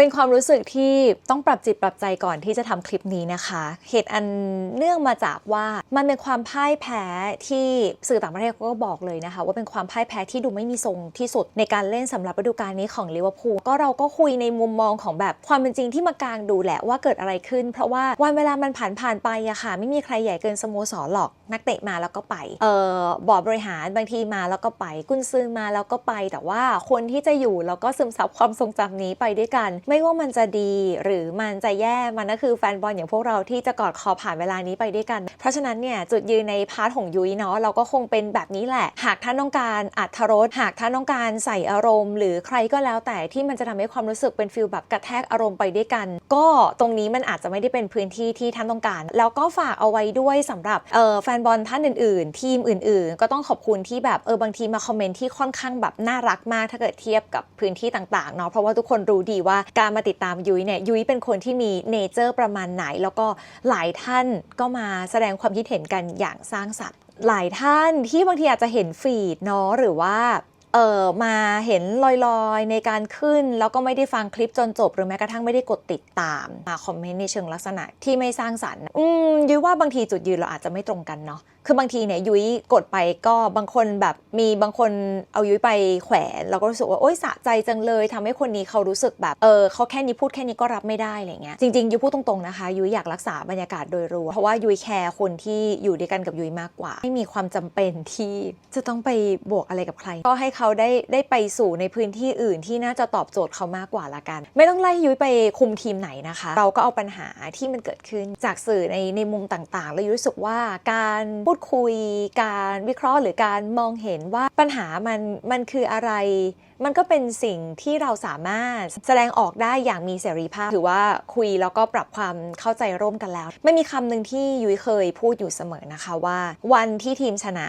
เป็นความรู้สึกที่ต้องปรับจิตปรับใจก่อนที่จะทำคลิปนี้นะคะ เหตุอันเนื่องมาจากว่ามันเป็นความพ่ายแพ้ที่สื่อต่างประเทศก็บอกเลยนะคะ ว่าเป็นความพ่ายแพ้ที่ดูไม่มีทรงที่สุดในการเล่นสำหรับฤดูกาลนี้ของลิเวอร์พูลก็เราก็คุยในมุมมองของแบบความเป็นจริงที่มากางดูแหละว่าเกิดอะไรขึ้น เพราะว่าวันเวลามันผ่านผ่านไปอะค่ะ ไม่มีใครใหญ่เกินสโมสรหรอกนักเตะมาแล้วก็ไปเออบอร์ดบริหารบางทีมาแล้วก็ไป กุนซือมาแล้วก็ไป แต่ว่าคนที่จะอยู่แล้วก็ซึมซับความทรงจำนี้ไปด้วยกันไม่ว่ามันจะดีหรือมันจะแย่มันก็คือแฟนบอลอย่างพวกเราที่จะกอดคอผ่านเวลานี้ไปด้วยกัน เพราะฉะนั้นเนี่ยจุดยืนในพาร์ทของยุ้ยเนาะเราก็คงเป็นแบบนี้แหละ หากท่านต้องการอัธรสหากท่านต้องการใส่อารมณ์ หรือใครก็แล้วแต่ที่มันจะทำให้ความรู้สึกเป็นฟิลแบบกระแทกอารมณ์ไปด้วยกัน ก็ตรงนี้มันอาจจะไม่ได้เป็นพื้นที่ที่ท่านต้องการ แล้วก็ฝากเอาไว้ด้วยสำหรับเอ่อแฟนบอลท่านอื่น ๆ ทีมอื่น ๆ ก็ต้องขอบคุณที่แบบเออบางทีมาคอมเมนต์ที่ค่อนข้างแบบน่ารักมากถ้าเกิดเทียบกับพื้นที่ต่างๆเนาะเพราะว่าทุกคนรู้ดีว่าการมาติดตามยุ้ยเนี่ยยุ้ยเป็นคนที่มีเนเจอร์ประมาณไหน แล้วก็หลายท่านก็มาแสดงความคิดเห็นกันอย่างสร้างสรรค์หลายท่านที่บางทีอาจจะเห็นฟีดเนาะหรือว่าเออมาเห็นลอยๆในการขึ้น แล้วก็ไม่ได้ฟังคลิปจนจบ หรือแม้กระทั่งไม่ได้กดติดตามมาคอมเมนต์ในเชิงลักษณะที่ไม่สร้างสรรค์ อืมยุ้ยว่าบางทีจุดยืนเราอาจจะไม่ตรงกันเนาะคือบางทีเนี่ยยุ้ยกดไปก็บางคนแบบมีบางคนเอายุ้ยไปแขวนเราก็รู้สึกว่าโอ๊ยสะใจจังเลยทำให้คนนี้เขารู้สึกแบบเออเขาแค่นี้พูดแค่นี้ก็รับไม่ได้อะไรเงี้ยจริงๆยุ้ยพูดตรงๆนะคะยุ้ยอยากรักษาบรรยากาศโดยรวมเพราะว่ายุ้ยแคร์คนที่อยู่ด้วยกันกับยุ้ยมากกว่า ไม่มีความจำเป็นที่จะต้องไปบวกอะไรกับใคร ก็ให้เขาได้ได้ไปสู่ในพื้นที่อื่นที่น่าจะตอบโจทย์เขามากกว่าละกัน ไม่ต้องไล่ยุ้ยไปคุมทีมไหนนะคะ เราก็เอาปัญหาที่มันเกิดขึ้นจากสื่อในในมุมต่างๆ แล้วยุ้ยรู้สึกว่าการพูดคุย การวิเคราะห์หรือการมองเห็นว่าปัญหามันมันคืออะไร มันก็เป็นสิ่งที่เราสามารถแสดงออกได้อย่างมีเสรีภาพ ถือว่าคุยแล้วก็ปรับความเข้าใจร่วมกันแล้ว ไม่มีคำหนึ่งที่ยุ้ยเคยพูดอยู่เสมอนะคะว่า วันที่ทีมชนะ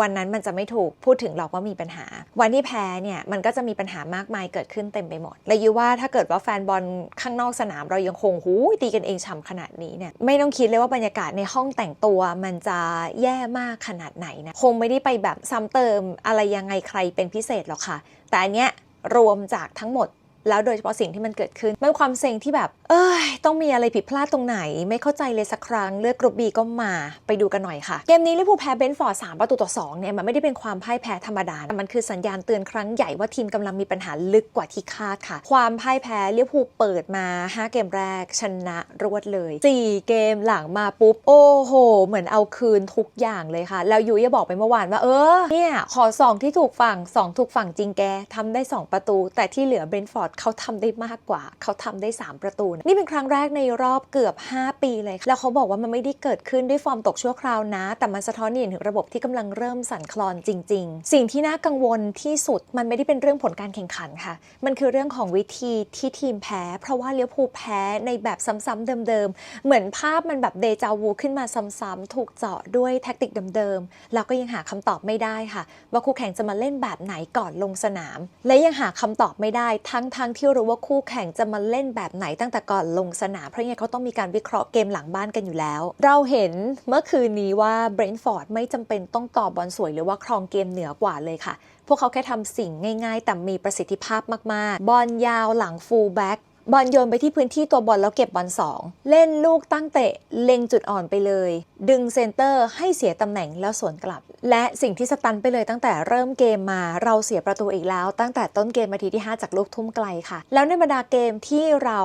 วันนั้นมันจะไม่ถูกพูดถึงหรอกว่ามีปัญหา วันที่แพ้เนี่ยมันก็จะมีปัญหามากมายเกิดขึ้นเต็มไปหมดและยุ้ยว่าถ้าเกิดว่าแฟนบอลข้างนอกสนามเรายังคงหูตีกันเองฉ่ำขนาดนี้เนี่ยไม่ต้องคิดเลยว่าบรรยากาศในห้องแต่งตัวมันจะแย่มากขนาดไหนนะคงไม่ได้ไปแบบซ้ำเติมอะไรยังไงใครเป็นพิเศษหรอกค่ะ แต่อันเนี้ยรวมจากทั้งหมด แล้วโดยเฉพาะสิ่งที่มันเกิดขึ้นมันเป็นความเซ็งที่แบบ เอ้ย ต้องมีอะไรผิดพลาดตรงไหน ไม่เข้าใจเลยสักครั้งเลือกกรุ๊ปบีก็มาไปดูกันหน่อยค่ะ เกมนี้ลิเวอร์พูลแพ้เบนฟอร์ด3ประตูต่อ2เนี่ยมันไม่ได้เป็นความพ่ายแพ้ธรรมดาแต่มันคือสัญญาณเตือนครั้งใหญ่ว่าทีมกำลังมีปัญหาลึกกว่าที่คาดค่ะ ความพ่ายแพ้ลิเวอร์พูลเปิดมา 5 เกมแรก ชนะรวดเลย 4 เกมหลังมาปุ๊บโอ้โห เหมือนเอาคืนทุกอย่างเลยค่ะ แล้วยุ้ยจะบอกไปเมื่อวานว่าเออเนี่ยขอ2ที่ถูกฝั่ง2ถูกฝั่งจริงแกทำได้ 2 ประตู แต่ที่เหลือเบนท์ฟอร์ดเขาทำได้มากกว่า เขาทำได้ 3 ประตู นี่เป็นครั้งแรกในรอบเกือบ 5 ปีเลยค่ะแล้วเขาบอกว่ามันไม่ได้เกิดขึ้นด้วยฟอร์มตกชั่วคราวนะ แต่มันสะท้อนเห็นถึงระบบที่กำลังเริ่มสั่นคลอนจริง ๆ สิ่งที่น่ากังวลที่สุดมันไม่ได้เป็นเรื่องผลการแข่งขันค่ะ มันคือเรื่องของวิธีที่ทีมแพ้ เพราะว่าเลี้ยวภูแพ้ในแบบซ้ำๆเดิมๆ เหมือนภาพมันแบบเดจาวูขึ้นมาซ้ำๆถูกเจาะด้วยแท็กติกเดิมๆ แล้วก็ยังหาคำตอบไม่ได้ค่ะ ว่าคู่แข่งจะมาเล่นแบบไหนก่อนลงสนาม และยังหาคำตอบไม่ได้ทั้งๆที่รู้ว่าคู่แข่งจะมาเล่นแบบไหนตั้งแต่ก่อนลงสนามเพราะงไงเขาต้องมีการวิเคราะห์เกมหลังบ้านกันอยู่แล้ว เราเห็นเมื่อคืนนี้ว่าเบรนท์ฟอร์ดไม่จำเป็นต้องต่อบอลสวยหรือว่าครองเกมเหนือกว่าเลยค่ะ พวกเขาแค่ทำสิ่งง่าย ๆ แต่มีประสิทธิภาพมากๆ บอลยาวหลังฟูลแบ็ก บอลโยนไปที่พื้นที่ตัวบอลแล้วเก็บบอล2 เล่นลูกตั้งเตะเล็งจุดอ่อนไปเลย ดึงเซนเตอร์ให้เสียตำแหน่งแล้วสวนกลับ และสิ่งที่สตันไปเลยตั้งแต่เริ่มเกมมาเราเสียประตูอีกแล้ว ตั้งแต่ต้นเกมนาทีที่ 5 จากลูกทุ่มไกลค่ะ แล้วในบรรดาเกมที่เรา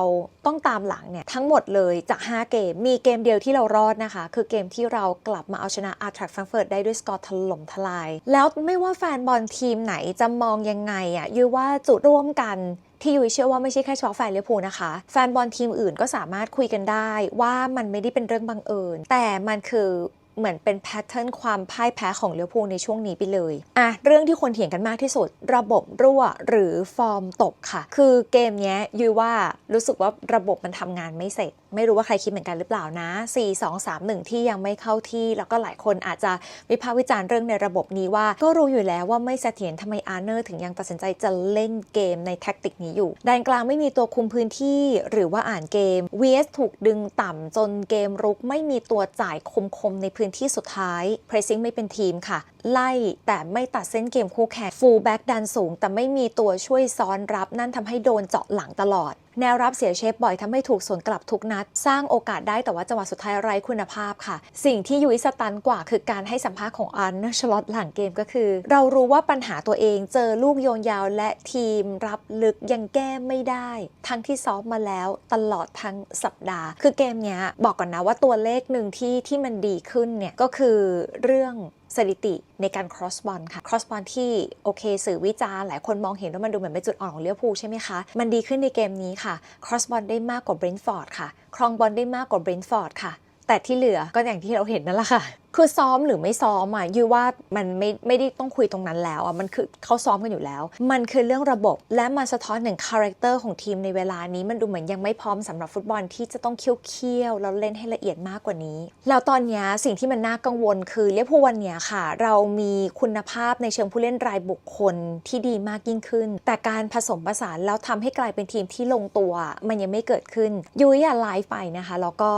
ต้องตามหลังเนี่ยทั้งหมดเลยจาก 5 เกม มีเกมเดียวที่เรารอดนะคะ คือเกมที่เรากลับมาเอาชนะอาร์ทรักแฟรงเฟิร์ตได้ด้วยสกอร์ถล่มทลาย แล้วไม่ว่าแฟนบอลทีมไหนจะมองยังไงอะยุ้ยว่าจุดร่วมกัน ที่ยุ้ยเชื่อว่าไม่ใช่แค่เฉพาะแฟนลิเวภูนะคะ แฟนบอลทีมอื่นก็สามารถคุยกันได้ว่ามันไม่ได้เป็นเรื่องบังเอิญ แต่มันคือ เหมือนเป็นแพทเทิร์นความพ่ายแพ้ของเลิเวพูในช่วงนี้ไปเลย อะ เรื่องที่คนเถียงกันมากที่สุด ระบบรั่วหรือฟอร์มตกค่ะ คือเกมเนี้ยยุ้ยว่ารู้สึกว่าระบบมันทำงานไม่เสร็จ ไม่รู้ว่าใครคิดเหมือนกันหรือเปล่านะ 4 2 3 1 ที่ยังไม่เข้าที่ แล้วก็หลายคนอาจจะวิพากษ์วิจารณ์เรื่องในระบบนี้ว่า ก็รู้อยู่แล้วว่าไม่เสถียรทำไมอาร์เนอร์ถึงยังตัดสินใจจะเล่นเกมในแท็กติกนี้อยู่แดนกลางไม่มีตัวคุมพื้นที่หรือว่าอ่านเกม VS ถูกดึงต่ำจนเกมรุกไม่มีตัวจ่ายคมๆในพพื้นที่สุดท้าย เพรสซิ่งไม่เป็นทีมค่ะ ไล่แต่ไม่ตัดเส้นเกมคู่แข่งฟูลแบ็กดันสูง แต่ไม่มีตัวช่วยซ้อนรับนั่นทำให้โดนเจาะหลังตลอดแนวรับเสียเชฟบ่อยทำให้ถูกสวนกลับทุกนัด สร้างโอกาสได้แต่ว่าจังหวะสุดท้ายไร้คุณภาพค่ะ สิ่งที่ยุ้ยสตันกว่าคือการให้สัมภาษณ์ของอันชลอตหลังเกมก็คือ เรารู้ว่าปัญหาตัวเองเจอลูกโยนยาวและทีมรับลึกยังแก้ไม่ได้ ทั้งที่ซ้อมมาแล้วตลอดทั้งสัปดาห์ คือเกมเนี้ยบอกก่อนนะว่าตัวเลขหนึ่งที่ที่มันดีขึ้นเนี่ยก็คือเรื่อง สถิติในการ cross ball ค่ะ cross ball ที่โอเค สื่อวิจารณ์หลายคนมองเห็นว่ามันดูเหมือนเป็นจุดอ่อนของเลี้ยวภูใช่ไหมคะ มันดีขึ้นในเกมนี้ค่ะ cross ball ได้มากกว่า Brentford ค่ะ ครองบอลได้มากกว่า Brentford ค่ะ แต่ที่เหลือก็อย่างที่เราเห็นนั่นแหละค่ะ คือซ้อมหรือไม่ซ้อมอะยูว่ามันไม่ไม่ได้ต้องคุยตรงนั้นแล้วอะมันคือเขาซ้อมกันอยู่แล้ว มันคือเรื่องระบบและมันสะท้อนถึงคาแรคเตอร์ของทีมในเวลานี้มันดูเหมือนยังไม่พร้อมสำหรับฟุตบอลที่จะต้องเคี่ยวๆแล้วเล่นให้ละเอียดมากกว่านี้ แล้วตอนนี้สิ่งที่มันน่ากังวลคือเรียกผู้วันเนี้ยค่ะ เรามีคุณภาพในเชิงผู้เล่นรายบุคคลที่ดีมากยิ่งขึ้น แต่การผสมผสานแล้วทำให้กลายเป็นทีมที่ลงตัว มันยังไม่เกิดขึ้นยุ้ยอะไลฟ์ไปนะคะแล้วก็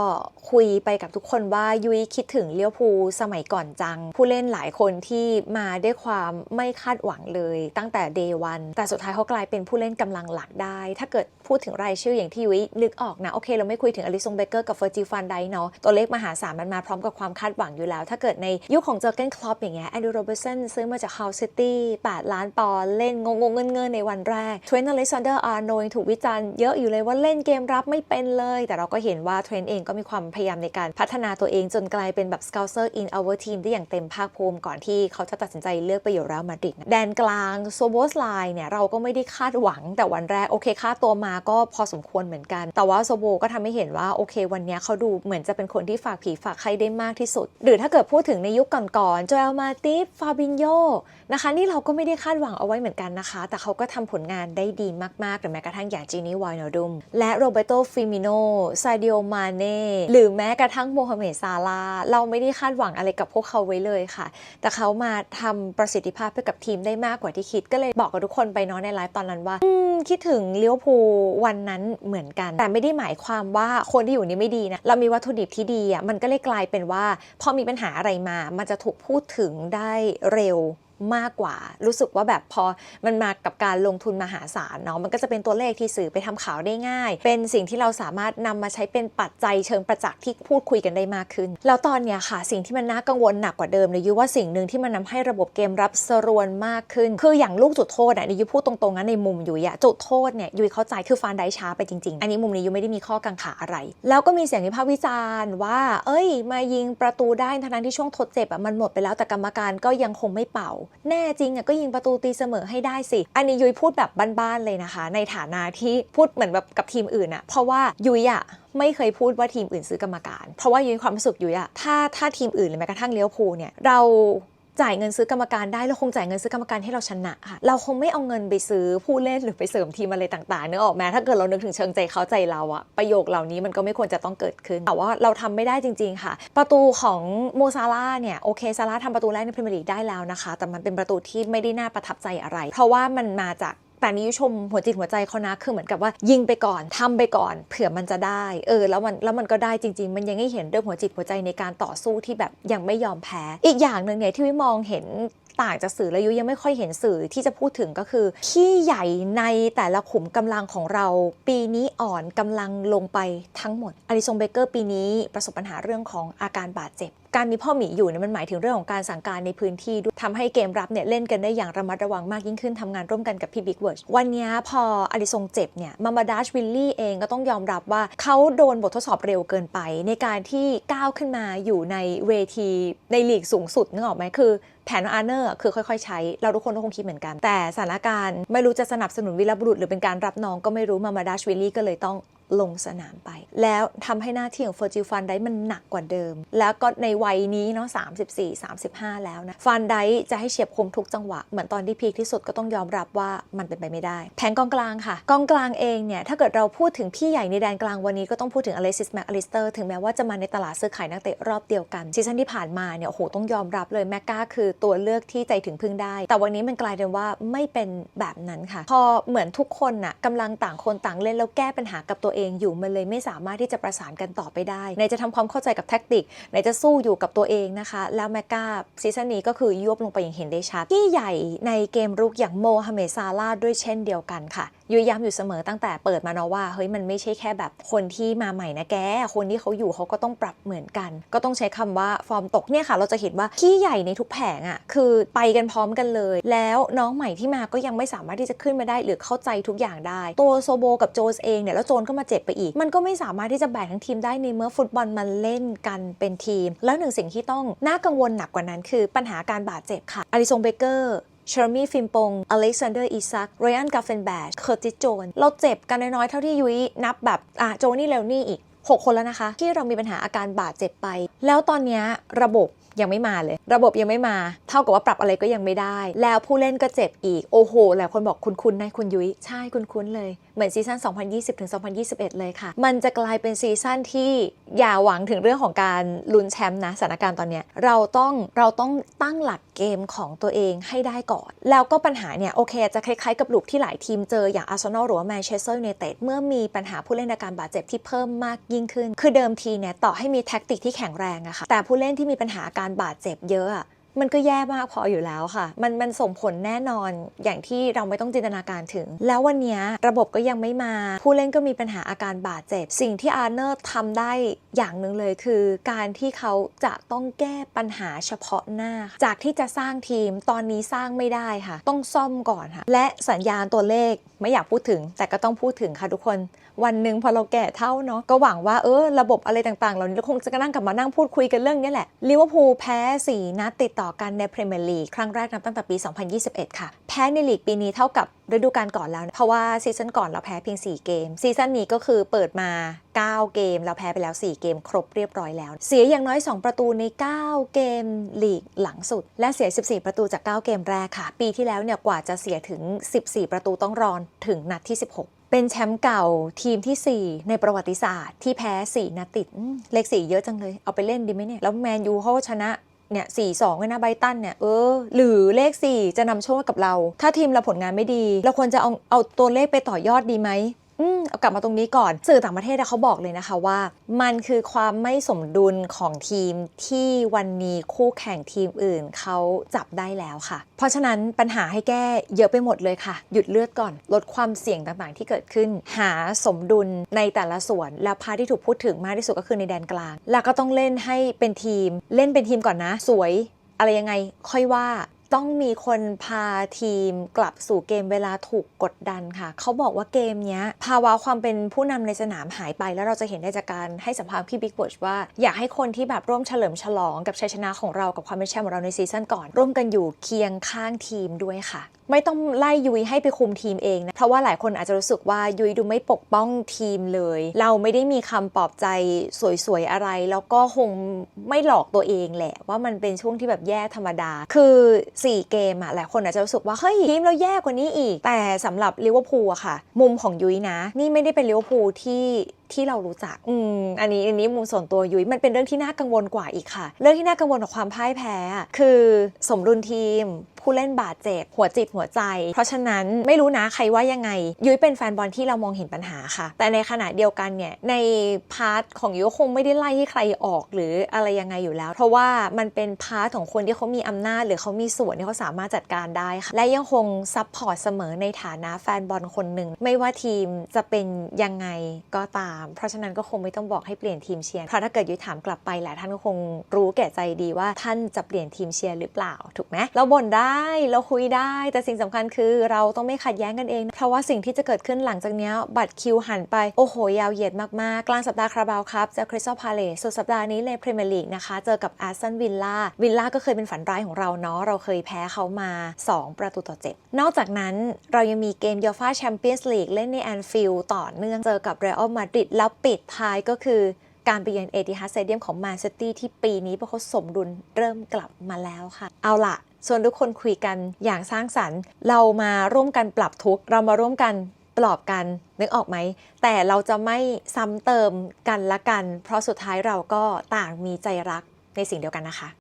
คุยไปกับทุกคนว่ายุ้ยคิดถึงเลี้ยวภูสมัยก่อนจัง ผู้เล่นหลายคนที่มาด้วยความไม่คาดหวังเลย ตั้งแต่เดวันแต่สุดท้ายเขากลายเป็นผู้เล่นกำลังหลักได้ ถ้าเกิดพูดถึงรายชื่ออย่างที่ยุ้ยนึกออกนะ โอเค เราไม่คุยถึงอลิซงเบเกอร์กับเฟอร์จิฟันไดเนาะตัวเลขมหาศาลมันมาพร้อมกับความคาดหวังอยู่แล้ว ถ้าเกิดในยุคของเจอร์เกนคลอปอย่างเงี้ยแอนดูโรเบอร์สันซื้อมาจากฮาวซิตี้8ล้านปอนด์เล่นงงงเงินในวันแรกเทรนต์อเล็กซานเดอร์อาร์โนยถูกวิจารณ์เยอะอยู่เลยว่าเล่นเกมรับไม่เป็นเลย แต่เราก็เห็นว่าเทรนต์เองก็มีความพยายามในการพัฒนาตัวเองจนกลายเป็นแบบ Scouser in our team ได้อย่างเต็มภาคภูมิก่อนที่เขาจะตัดสินใจเลือกไปอยู่เรอัลมาดริดแดนกลางโซโบสไลน์เนี่ยเราก็ไม่ได้คาดหวังแต่วันแรกโอเคค่าตัวมาก็พอสมควรเหมือนกัน แต่ว่าโซโบก็ทำให้เห็นว่าโอเค วันนี้เขาดูเหมือนจะเป็นคนที่ฝากผีฝากใครได้มากที่สุด หรือถ้าเกิดพูดถึงในยุคก่อนๆโจเอลมาติฟฟาบินโยนะคะนี่เราก็ไม่ได้คาดหวังเอาไว้เหมือนกันนะคะ แต่เขาก็ทำผลงานได้ดีมากๆหรือแม้กระทั่งอย่างจีนี่วายนอดุมและโรเบโตฟิมิโนซาดิโอมาเน่หรือแม้กระทั่งโมฮัมเหม็ดซาลาเราไม่ได้คาดหวังวังอะไรกับพวกเขาไว้เลยค่ะ แต่เขามาทำประสิทธิภาพเพื่อกับทีมได้มากกว่าที่คิด ก็เลยบอกกับทุกคนไปเนาะในไลฟ์ตอนนั้นว่าคิดถึงเลี้ยวภูวันนั้นเหมือนกัน แต่ไม่ได้หมายความว่าคนที่อยู่นี่ไม่ดีนะ เรามีวัตถุดิบที่ดีอะมันก็เลยกลายเป็นว่า พอมีปัญหาอะไรมา มันจะถูกพูดถึงได้เร็ว มากกว่า รู้สึกว่าแบบพอมันมากับการลงทุนมหาศาลเนาะมันก็จะเป็นตัวเลขที่สื่อไปทำข่าวได้ง่าย เป็นสิ่งที่เราสามารถนำมาใช้เป็นปัจจัยเชิงประจักษ์ที่พูดคุยกันได้มากขึ้น แล้วตอนเนี้ยค่ะ สิ่งที่มันน่ากังวลหนักกว่าเดิมเลยยุว่าสิ่งหนึ่งที่มันนาให้ระบบเกมรับสรวนมากขึ้น คืออย่างลูกจุดโทษอะยุพูดตรงๆนะในมุมยุยอะจุดโทษเนี่ยยุเข้าใจคือฟานได้ช้าไปจริงๆ อันนี้มุมนี้ยุไม่ได้มีข้อกังขาอะไร แล้วก็มีเสียงวิพากษ์วิจารณ์ว่า เอ้ย มายิงประตูได้ทั้งที่ช่วงทดเจ็บอะมันหมดไปแล้วแต่กรรมการก็ยังคงไม่เป่าแน่จริงอะก็ยิงประตูตีเสมอให้ได้สิ อันนี้ยุ้ยพูดแบบบ้านๆเลยนะคะ ในฐานะที่พูดเหมือนแบบกับทีมอื่นอะเพราะว่ายุ้ยอะไม่เคยพูดว่าทีมอื่นซื้อกรรมการ เพราะว่ายุ้ยความรู้สึกยุ้ยอะถ้าถ้าทีมอื่นหรือแม้กระทั่งเลี้ยวภูเนี่ยเรา จ่ายเงินซื้อกรรมการได้เราคงจ่ายเงินซื้อกรรมการให้เราชนะค่ะเราคงไม่เอาเงินไปซื้อผู้เล่นหรือไปเสริมทีมอะไรต่างๆเนื้อออกแม้ถ้าเกิดเรานึกถึงเชิงใจเขาใจเราอะประโยคเหล่านี้มันก็ไม่ควรจะต้องเกิดขึ้น แต่ว่าเราทำไม่ได้จริง ๆค่ะ ประตูของโมซาร่าเนี่ยโอเคซาร่าทำประตูแรกในพรีเมียร์ลีกได้แล้วนะคะ แต่มันเป็นประตูที่ไม่ได้น่าประทับใจอะไร เพราะว่ามันมาจาก แต่นิยชมหัวจิตหัวใจเขานะคือเหมือนกับว่ายิงไปก่อนทำไปก่อน เผื่อมันจะได้เออแล้วมันแล้วมันก็ได้จริง ๆ มันยังให้เห็นเรื่องหัวจิตหัวใจในการต่อสู้ที่แบบยังไม่ยอมแพ้ อีกอย่างหนึ่งเนี่ยที่วิมองเห็นต่างจากสื่อแล้วยุยังไม่ค่อยเห็นสื่อที่จะพูดถึงก็คือที่ใหญ่ในแต่ละขุมกำลังของเรา ปีนี้อ่อนกำลังลงไปทั้งหมดอลิซงเบเกอร์ปีนี้ประสบปัญหาเรื่องของอาการบาดเจ็บ การมีพ่อหมีอยู่เนี่ยมันหมายถึงเรื่องของการสั่งการในพื้นที่ด้วยทำให้เกมรับเนี่ยเล่นกันได้อย่างระมัดระวังมากยิ่งขึ้นทำงานร่วมกันกับพี่บิ๊กเวิร์ชวันนี้พออลิซงเจ็บเนี่ยมามาดัชวิลลี่เองก็ต้องยอมรับว่าเขาโดนบททดสอบเร็วเกินไป ในการที่ก้าวขึ้นมาอยู่ในเวทีในลีกสูงสุดนึกออกไหมคือแผนอาร์เนอร์คือค่อยๆ ใช้ เราทุกคนก็คงคิดเหมือนกัน แต่สถานการณ์ไม่รู้จะสนับสนุนวีรบุรุษหรือเป็นการรับน้องก็ไม่รู้มามาดาชวิลลี่ก็เลยต้อง ลงสนามไป แล้วทำให้หน้าที่ของเฟอร์จิลฟันได้มันหนักกว่าเดิม แล้วก็ในวัยนี้เนาะ34 35 แล้วนะฟันได้จะให้เฉียบคมทุกจังหวะ เหมือนตอนที่พีคที่สุดก็ต้องยอมรับว่ามันเป็นไปไม่ได้ แผงกองกลางค่ะ กองกลางเองเนี่ย ถ้าเกิดเราพูดถึงพี่ใหญ่ในแดนกลางวันนี้ก็ต้องพูดถึงอเลซิสแม็กอลิสเตอร์ถึงแม้ว่าจะมาในตลาดซื้อขายนักเตะรอบเดียวกันซีซั่นที่ผ่านมาเนี่ยโอ้โหต้องยอมรับเลยแม็กกาคือตัวเลือกที่ใจถึงพึ่งได้ แต่วันนี้มันกลายเป็นว่าไม่เป็นแบบนั้นค่ะ พอเหมือนทุกคนน่ะกำลังต่างคนต่างเล่นแล้วแก้ปัญหากับตัวเององอยู่มันเลยไม่สามารถที่จะประสานกันต่อไปได้ไหนจะทำความเข้าใจกับแท็กติกไหนจะสู้อยู่กับตัวเองนะคะ แล้วแมกกาซีซั่นนี้ก็คือยวบลงไปอย่างเห็นได้ชัดที่ใหญ่ในเกมรุกอย่างโมฮัมเหม็ดซาลาด้วยเช่นเดียวกันค่ะยุยย้ำอยู่เสมอตั้งแต่เปิดมาเนาะว่าเฮ้ยมันไม่ใช่แค่แบบคนที่มาใหม่นะแก คนที่เขาอยู่เขาก็ต้องปรับเหมือนกัน ก็ต้องใช้คำว่าฟอร์มตกเนี่ยค่ะ เราจะเห็นว่าที่ใหญ่ในทุกแผงอะ่ะคือไปกันพร้อมกันเลย แล้วน้องใหม่ที่มาก็ยังไม่สามารถที่จะขึ้นมาได้หรือเข้าใจทุกอย่างได้ ตัวโซโบกับโจสเองเนี่ยแล้วโจนก็มาเจบไปอีก มันก็ไม่สามารถที่จะแบกทั้งทีมได้ในเมื่อฟุตบอลมันเล่นกันเป็นทีม แล้วหนึ่งสิ่งที่ต้องน่ากังวลหนักกว่านั้น คือปัญหาการบาดเจ็บค่ะอาริซงเบเกอร์เชอร์มี่ฟิมปง อเล็กซานเดอร์อิซักไรอันกาเฟนแบชเคอร์ติโจน เราเจ็บกันน้อยๆ เท่าที่ยุ้ยนับแบบอะโจนี่เลวนี่อีก 6 คนแล้วนะคะ ที่เรามีปัญหาอาการบาดเจ็บไป แล้วตอนนี้ระบบยังไม่มาเลย ระบบยังไม่มา เท่ากับว่าปรับอะไรก็ยังไม่ได้ แล้วผู้เล่นก็เจ็บอีก โอ้โหหลายคนบอกคุณคุณนะคุณยุ้ยใช่คุณคุณเลยเหมือนซีซั่น 2020ถึง2021 เลยค่ะ มันจะกลายเป็นซีซั่นที่อย่าหวังถึงเรื่องของการลุ้นแชมป์นะสถานการณ์ตอนนี้เราต้องเราต้องตั้งหลักเกมของตัวเองให้ได้ก่อน แล้วก็ปัญหาเนี่ยโอเค จะคล้ายๆกับลูกที่หลายทีมเจออย่างอาร์เซนอลหรือว่าแมนเชสเตอร์ยูไนเต็ดเมื่อมีปัญหาผู้เล่นอาการบาดเจ็บที่เพิ่มมากยิ่งขึ้น คือเดิมทีเนี่ยต่อให้มีแท็กติกที่แข็งแรงอะค่ะแต่ผู้เล่นที่มีปัญหาการบาดเจ็บเยอะ มันก็แย่มากพออยู่แล้วค่ะ มันมันส่งผลแน่นอนอย่างที่เราไม่ต้องจินตนาการถึง แล้ววันนี้ระบบก็ยังไม่มา ผู้เล่นก็มีปัญหาอาการบาดเจ็บ สิ่งที่อาร์เนอร์ทำได้อย่างหนึ่งเลยคือ การที่เขาจะต้องแก้ปัญหาเฉพาะหน้า จากที่จะสร้างทีมตอนนี้สร้างไม่ได้ค่ะ ต้องซ่อมก่อนค่ะ และสัญญาณตัวเลขไม่อยากพูดถึง แต่ก็ต้องพูดถึงค่ะทุกคน วันหนึ่งพอเราแก่เท่าเนาะก็หวังว่าเออระบบอะไรต่างๆ เรานี้เราคงจะนั่งกลับมานั่งพูดคุยกันเรื่องนี้แหละลิเวอร์พูลแพ้4นัดติดต่อกันในพรีเมียร์ลีกครั้งแรกนับตั้งแต่ปี 2021 ค่ะ แพ้ในลีกปีนี้เท่ากับฤดูกาลก่อนแล้วนะเพราะว่าซีซั่นก่อนเราแพ้เพียง 4 เกม ซีซั่นนี้ก็คือเปิดมา 9 เกม เราแพ้ไปแล้ว 4 เกม ครบเรียบร้อยแล้ว เสียอย่างน้อย 2 ประตูใน 9 เกมลีกหลังสุด และเสีย 14 ประตูจาก 9 เกมแรกค่ะ ปีที่แล้วเนี่ยกว่าจะเสียถึง 14 ประตูต้องรอนถึงนัดที่ 16เป็นแชมป์เก่าทีมทีสี่4 ในประวัติศาสตร์ที่แพ้ 4นัดติดเลข4เยอะจังเลย เอาไปเล่นดีไหมเนี่ย แล้วแมนยูเขาชนะ เนี่ยสี่สองเลยนะไบตันเนี่ยเออหรือเลข 4 จะนำโชคกับเรา ถ้าทีมเราผลงานไม่ดี เราควรจะเอาเอาตัวเลขไปต่อยอดดีไหม อืมเอากลับมาตรงนี้ก่อน สื่อต่างประเทศเขาบอกเลยนะคะว่า มันคือความไม่สมดุลของทีมที่วันนี้คู่แข่งทีมอื่นเขาจับได้แล้วค่ะ เพราะฉะนั้นปัญหาให้แก้เยอะไปหมดเลยค่ะ หยุดเลือดก่อน ลดความเสี่ยงต่างๆ ที่เกิดขึ้น หาสมดุลในแต่ละส่วน แล้วพาที่ถูกพูดถึงมากที่สุดก็คือในแดนกลาง แล้วก็ต้องเล่นให้เป็นทีม เล่นเป็นทีมก่อนนะ สวย อะไรยังไงค่อยว่าต้องมีคนพาทีมกลับสู่เกมเวลาถูกกดดันค่ะ เขาบอกว่าเกมนี้ภาวะความเป็นผู้นำในสนามหายไป แล้วเราจะเห็นได้จากการให้สัมภาษณ์พี่บิ๊กบอชว่า อยากให้คนที่แบบร่วมเฉลิมฉลองกับชัยชนะของเรากับความเป็นแชมป์ของเราในซีซั่นก่อน ร่วมกันอยู่เคียงข้างทีมด้วยค่ะ ไม่ต้องไล่ยุยให้ไปคุมทีมเองนะ เพราะว่าหลายคนอาจจะรู้สึกว่ายุยดูไม่ปกป้องทีมเลย เราไม่ได้มีคำปลอบใจสวยๆอะไร แล้วก็คงไม่หลอกตัวเองแหละ ว่ามันเป็นช่วงที่แบบแย่ธรรมดา คือ 4 เกมอะหลายคนอาจจะรู้สึกว่า เฮ้ยทีมเราแย่กว่านี้อีก แต่สำหรับลิเวอร์พูลอะค่ะ มุมของยุยนะ นี่ไม่ได้เป็นลิเวอร์พูลที่ ที่เรารู้จัก อืมอันนี้อันนี้มุมส่วนตัวยุ้ยมันเป็นเรื่องที่น่ากังวลกว่าอีกค่ะ เรื่องที่น่ากังวลกับความพ่ายแพ้ คือสมดุลทีม ผู้เล่นบาดเจ็บหัวจิตหัวใจ เพราะฉะนั้นไม่รู้นะใครว่ายังไง ยุ้ยเป็นแฟนบอลที่เรามองเห็นปัญหาค่ะ แต่ในขณะเดียวกันเนี่ยในพาร์ทของยุ้ยคงไม่ได้ไล่ให้ใครออกหรืออะไรยังไงอยู่แล้ว เพราะว่ามันเป็นพาร์ทของคนที่เขามีอำนาจ หรือเขามีส่วนที่เขาสามารถจัดการได้ค่ะ และยังคงซัพพอร์ตเสมอในฐานะแฟนบอลคนหนึ่งไม่ว่าทีมจะเป็นยังไงก็ตามเพราะฉะนั้นก็คงไม่ต้องบอกให้เปลี่ยนทีมเชียร์เพราะถ้าเกิดยุ้ยถามกลับไปแหลายท่านก็คงรู้แก่ใจดีว่าท่านจะเปลี่ยนทีมเชียร์หรือเปล่าถูกไหมเราบ่นได้เราคุยได้ แต่สิ่งสำคัญคือเราต้องไม่ขัดแย้งกันเอง เพราะว่าสิ่งที่จะเกิดขึ้นหลังจากนี้บัตรคิวหันไปโอ้โหยาวเหยียดมาก ๆ กลางสัปดาห์คาราบาวครับเจอคริสตัลพาเลสสุดสัปดาห์นี้ในพรีเมียร์ลีกนะคะเจอกับอาร์ซันวิลล่าวิลล่าก็เคยเป็นฝันร้ายของเราเนาะเราเคยแพ้เขามา 2 ประตูต่อเจ็ดนอกจากนั้นเรายังมีเกมยูฟ่าแชมเปี้ยนส์ลีกเล่นในแอนฟิลด์ต่อเนื่องเจอกับเรอัลมาดริดแล้วปิดท้ายก็คือการไปเยือนเอติฮัสเตเดียมของแมนซิตี้ที่ปีนี้พวกเขาสมดุลเริ่มกลับมาแล้วค่ะ เอาล่ะส่วนทุกคนคุยกันอย่างสร้างสรรค์ เรามาร่วมกันปรับทุกเรามาร่วมกันปลอบกันนึกออกไหม แต่เราจะไม่ซ้ำเติมกันละกัน เพราะสุดท้ายเราก็ต่างมีใจรักในสิ่งเดียวกันนะคะ